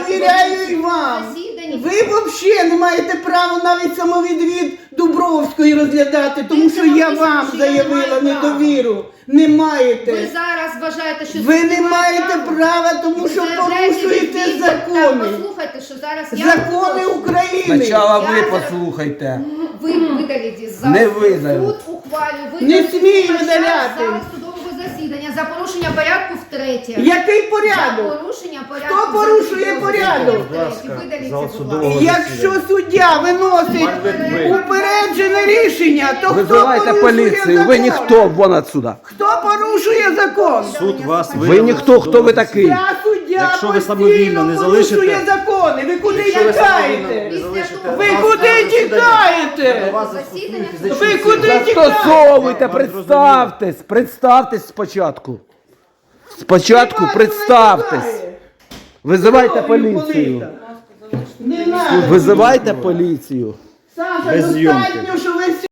довіряю вам. Ви взагалі не маєте права навіть самовідвід Дубровської розглядати, тому що я вам заявила недовіру. Не Ви зараз вважаєте, що Ви не маєте права, тому що порушуєте закони. Послухайте, що зараз я Закони. України. Спочатку ви послухайте. Ви видалите за Не видалю. суд ухвалю. Не смію видаляти зали судового засідання за порушення порядку втретє. Який За порядок? порушення порядку. Хто порушує порядок? Будь ласка, зал судового. Якщо суддя виносить упереджене рішення, то хто Визивайте порушує поліцію, ви закон? ніхто, вон отсюда. Хто порушує закон? Суд вас Ви видав ніхто, хто ви такий? Я суддя Якщо ви постійно самовільно не порушує залишите- закони. Ви куди Якщо ви самовільно тікаєте? залишите Ви куди тікаєте? вас Засідання фізичну Ви силу. куди тікаєте? Застосовуйте, представтесь, представтесь спочатку. Спочатку представтесь. Визивайте поліцію. Не надо. Визивайте поліцію. Саша, Без зйомки. достатньо, що ви